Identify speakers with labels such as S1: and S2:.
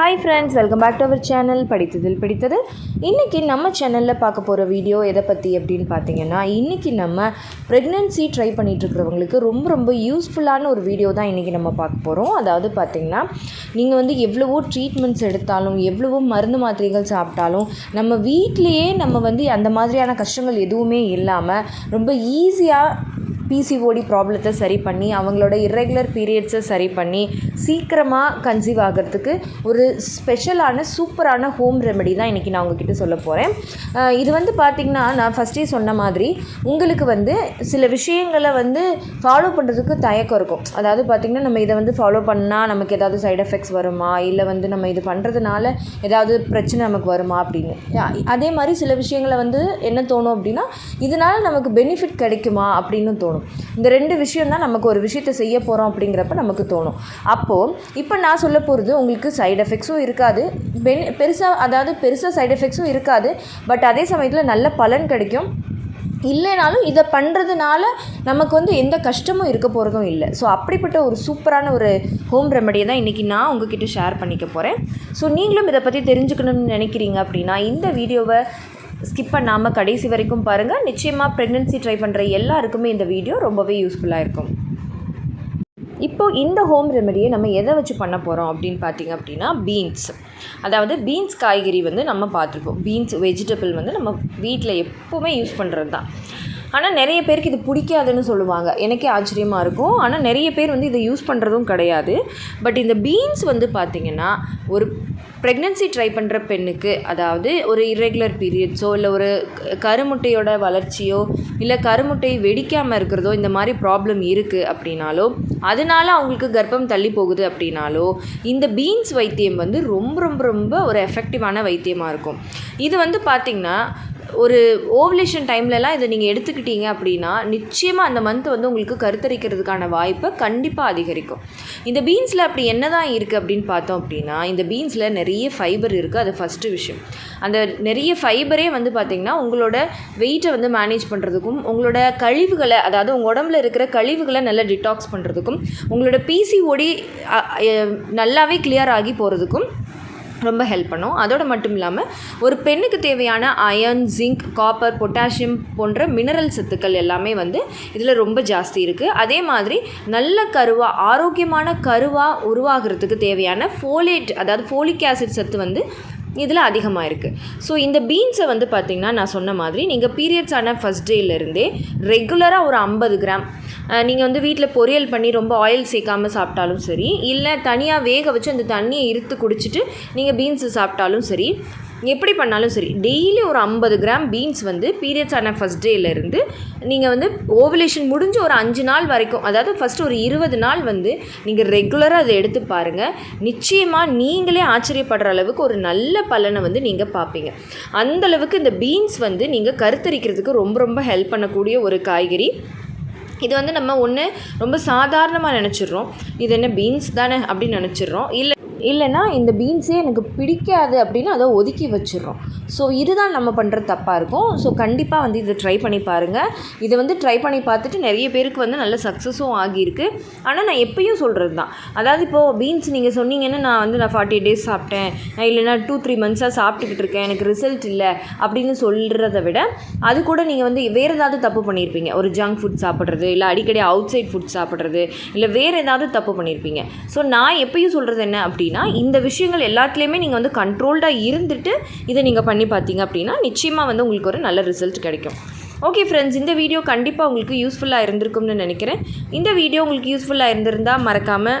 S1: Hi friends welcome back to our channel படித்ததில் பிடித்தது. இன்றைக்கி நம்ம சேனலில் பார்க்க போகிற வீடியோ எதை பற்றி அப்படின்னு பார்த்தீங்கன்னா இன்றைக்கி நம்ம ப்ரெக்னென்சி ட்ரை பண்ணிகிட்ருக்கிறவங்களுக்கு ரொம்ப ரொம்ப யூஸ்ஃபுல்லான ஒரு வீடியோ தான் இன்றைக்கி நம்ம பார்க்க போகிறோம் அதாவது பார்த்திங்கன்னா நீங்கள் வந்து எவ்வளவோ ட்ரீட்மெண்ட்ஸ் எடுத்தாலும் எவ்வளவோ மருந்து மாத்திரைகள் சாப்பிட்டாலும் நம்ம வீட்டிலையே நம்ம வந்து அந்த மாதிரியான கஷ்டங்கள் எதுவுமே இல்லாமல் ரொம்ப ஈஸியாக பிசிஓடி ப்ராப்ளத்தை சரி பண்ணி அவங்களோட இர்ரெகுலர் பீரியட்ஸை சரி பண்ணி சீக்கிரமாக கன்சீவ் ஆகிறதுக்கு ஒரு ஸ்பெஷலான சூப்பரான ஹோம் ரெமெடி தான் இன்றைக்கி நான் உங்ககிட்ட சொல்ல போகிறேன் இது வந்து பார்த்திங்கன்னா நான் ஃபஸ்ட்டே சொன்ன மாதிரி உங்களுக்கு வந்து சில விஷயங்களை வந்து ஃபாலோ பண்ணுறதுக்கு தயக்கம் இருக்கும். அதாவது பார்த்திங்கன்னா நம்ம இதை வந்து ஃபாலோ பண்ணால் நமக்கு ஏதாவது சைடு எஃபெக்ட்ஸ் வருமா? இல்லை வந்து நம்ம இது பண்ணுறதுனால ஏதாவது பிரச்சனை நமக்கு வருமா அப்படின்னு. அதே மாதிரி சில விஷயங்களை வந்து என்ன தோணும் அப்படின்னா இதனால் நமக்கு பெனிஃபிட் கிடைக்குமா அப்படின்னு தோணும். இந்த ரெண்டு விஷயம் தான் நமக்கு ஒரு விஷயத்தை செய்ய போகிறோம் அப்படிங்கிறப்ப நமக்கு தோணும். அப்போது இப்போ நான் சொல்ல போகிறது உங்களுக்கு சைடு எஃபெக்ட்ஸும் இருக்காது. பென் பெருசாக அதாவது பெருசாக சைடு எஃபெக்ட்ஸும் இருக்காது. பட் அதே சமயத்தில் நல்ல பலன் கிடைக்கும். இல்லைனாலும் இதை பண்ணுறதுனால நமக்கு வந்து எந்த கஷ்டமும் இருக்க போகிறதும் இல்லை. ஸோ அப்படிப்பட்ட ஒரு சூப்பரான ஒரு ஹோம் ரெமடியை தான் இன்றைக்கி நான் உங்ககிட்ட ஷேர் பண்ணிக்க போகிறேன் ஸோ நீங்களும் இதை பற்றி தெரிஞ்சுக்கணும்னு நினைக்கிறீங்க அப்படின்னா இந்த வீடியோவை ஸ்கிப் பண்ணாமல் கடைசி வரைக்கும் பாருங்கள் நிச்சயமாக ப்ரெக்னென்சி ட்ரை பண்ணுற எல்லாருக்குமே இந்த வீடியோ ரொம்பவே யூஸ்ஃபுல்லாக இருக்கும். இப்போ இந்த ஹோம் ரெமெடியை நம்ம எதை வச்சு பண்ண போகிறோம் அப்படின்னு பார்த்தீங்க அப்படின்னா பீன்ஸ் அதாவது பீன்ஸ் காய்கறி வந்து நம்ம பார்த்துருப்போம். பீன்ஸ் வெஜிடபிள் வந்து நம்ம வீட்டில் எப்போவுமே யூஸ் பண்ணுறது தான் ஆனால் நிறைய பேருக்கு இது பிடிக்காதுன்னு சொல்லுவாங்க. எனக்கே ஆச்சரியமாக இருக்கும். ஆனால் நிறைய பேர் வந்து இதை யூஸ் பண்ணுறதும் கிடையாது. பட் இந்த பீன்ஸ் வந்து பார்த்திங்கன்னா ஒரு ப்ரெக்னென்சி ட்ரை பண்ணுற பெண்ணுக்கு அதாவது ஒரு இர்ரெகுலர் பீரியட்ஸோ இல்லை ஒரு கருமுட்டையோட வளர்ச்சியோ இல்லை கருமுட்டை வெடிக்காமல் இருக்கிறதோ இந்த மாதிரி ப்ராப்ளம் இருக்குது அப்படின்னாலோ அதனால அவங்களுக்கு கர்ப்பம் தள்ளி போகுது அப்படின்னாலோ இந்த பீன்ஸ் வைத்தியம் வந்து ரொம்ப ரொம்ப ரொம்ப ஒரு எஃபெக்டிவான வைத்தியமாக இருக்கும். இது வந்து பார்த்திங்கன்னா ஒரு ஓவலேஷன் டைம்லலாம் இதை நீங்கள் எடுத்துக்கிட்டீங்க அப்படின்னா நிச்சயமாக அந்த மந்த் வந்து உங்களுக்கு கருத்தரிக்கிறதுக்கான வாய்ப்பை கண்டிப்பாக அதிகரிக்கும். இந்த பீன்ஸில் அப்படி என்ன தான் இருக்குது அப்படின்னு பார்த்தோம் அப்படின்னா இந்த பீன்ஸில் நிறைய ஃபைபர் இருக்குது அது ஃபஸ்ட்டு விஷயம். அந்த நிறைய ஃபைபரே வந்து பார்த்திங்கன்னா உங்களோட வெயிட்டை வந்து மேனேஜ் பண்ணுறதுக்கும் உங்களோட கழிவுகளை அதாவது உங்கள் உடம்புல இருக்கிற கழிவுகளை நல்லா டிடாக்ஸ் பண்ணுறதுக்கும் உங்களோட பிசிஓடி நல்லாவே கிளியர் ஆகி போகிறதுக்கும் ரொம்ப ஹெல்ப் பண்ணும். அதோடு மட்டும் இல்லாமல் ஒரு பெண்ணுக்கு தேவையான அயர்ன் ஜிங்க் காப்பர் பொட்டாசியம் போன்ற மினரல் சத்துக்கள் எல்லாமே வந்து இதில் ரொம்ப ஜாஸ்தி இருக்குது அதே மாதிரி நல்ல கருவாக ஆரோக்கியமான கருவாக உருவாகிறதுக்கு தேவையான ஃபோலேட் அதாவது ஃபோலிக் ஆசிட் சத்து வந்து இதில் அதிகமாக இருக்குது ஸோ இந்த பீன்ஸை வந்து பார்த்திங்கன்னா நான் சொன்ன மாதிரி நீங்கள் பீரியட்ஸ் ஆன ஃபஸ்ட் டேலேருந்தே ரெகுலராக ஒரு ஐம்பது கிராம் நீங்கள் வந்து வீட்டில் பொரியல் பண்ணி ரொம்ப ஆயில் சேர்க்காமல் சாப்பிட்டாலும் சரி இல்லை தனியாக வேக வச்சு அந்த தண்ணியை இருத்து குடிச்சிட்டு நீங்கள் பீன்ஸு சாப்பிட்டாலும் சரி எப்படி பண்ணாலும் சரி டெய்லி ஒரு ஐம்பது கிராம் பீன்ஸ் வந்து பீரியட்ஸ் ஆன ஃபஸ்ட் டேலேருந்து நீங்கள் வந்து ஓவலேஷன் முடிஞ்ச ஒரு அஞ்சு நாள் வரைக்கும் அதாவது ஃபஸ்ட்டு ஒரு இருபது நாள் வந்து நீங்கள் ரெகுலராக அதை எடுத்து பாருங்கள் நிச்சயமாக நீங்களே ஆச்சரியப்படுற அளவுக்கு ஒரு நல்ல பலனை வந்து நீங்கள் பார்ப்பீங்க. அந்தளவுக்கு இந்த பீன்ஸ் வந்து நீங்கள் கருத்தரிக்கிறதுக்கு ரொம்ப ரொம்ப ஹெல்ப் பண்ணக்கூடிய ஒரு காய்கறி. இது வந்து நம்ம ஒன்று ரொம்ப சாதாரணமாக நினச்சிடுறோம். இது என்ன பீன்ஸ் தானே அப்படின்னு நினச்சிடுறோம். இல்லை இல்லைன்னா இந்த பீன்ஸே எனக்கு பிடிக்காது அப்படின்னு அதை ஒதுக்கி வச்சிடறோம். ஸோ இதுதான் நம்ம பண்ணுற தப்பாக இருக்கும். ஸோ கண்டிப்பாக வந்து இதை ட்ரை பண்ணி பாருங்கள் இதை வந்து ட்ரை பண்ணி பார்த்துட்டு நிறைய பேருக்கு வந்து நல்ல சக்ஸஸும் ஆகியிருக்கு. ஆனால் நான் எப்பயும் சொல்கிறது தான். அதாவது இப்போது பீன்ஸ் நீங்கள் சொன்னீங்கன்னா நான் வந்து நான் ஃபார்ட்டி டேஸ் சாப்பிட்டேன். இல்லைனா டூ த்ரீ மந்த்ஸாக சாப்பிட்டுக்கிட்டு இருக்கேன். எனக்கு ரிசல்ட் இல்லை அப்படின்னு சொல்கிறத விட அது கூட நீங்கள் வந்து வேறு ஏதாவது தப்பு பண்ணியிருப்பீங்க. ஒரு ஜங்க் ஃபுட் சாப்பிட்றது இல்லை அடிக்கடி அவுட் சைட் ஃபுட் சாப்பிட்றது இல்லை வேறு ஏதாவது தப்பு பண்ணியிருப்பீங்க. ஸோ நான் எப்பயும் சொல்கிறது என்ன அப்படின்னு இந்த விஷயங்கள் எல்லாத்துலேயுமே நீங்கள் வந்து கண்ட்ரோல்டாக இருந்துட்டு இதை நீங்கள் பண்ணி பார்த்தீங்க அப்படின்னா நிச்சயமாக வந்து உங்களுக்கு ஒரு நல்ல ரிசல்ட் கிடைக்கும். ஓகே ஃப்ரெண்ட்ஸ் இந்த வீடியோ கண்டிப்பாக உங்களுக்கு யூஸ்ஃபுல்லாக இருந்திருக்கும்னு நினைக்கிறேன். இந்த வீடியோ உங்களுக்கு யூஸ்ஃபுல்லாக இருந்திருந்தால் மறக்காமல்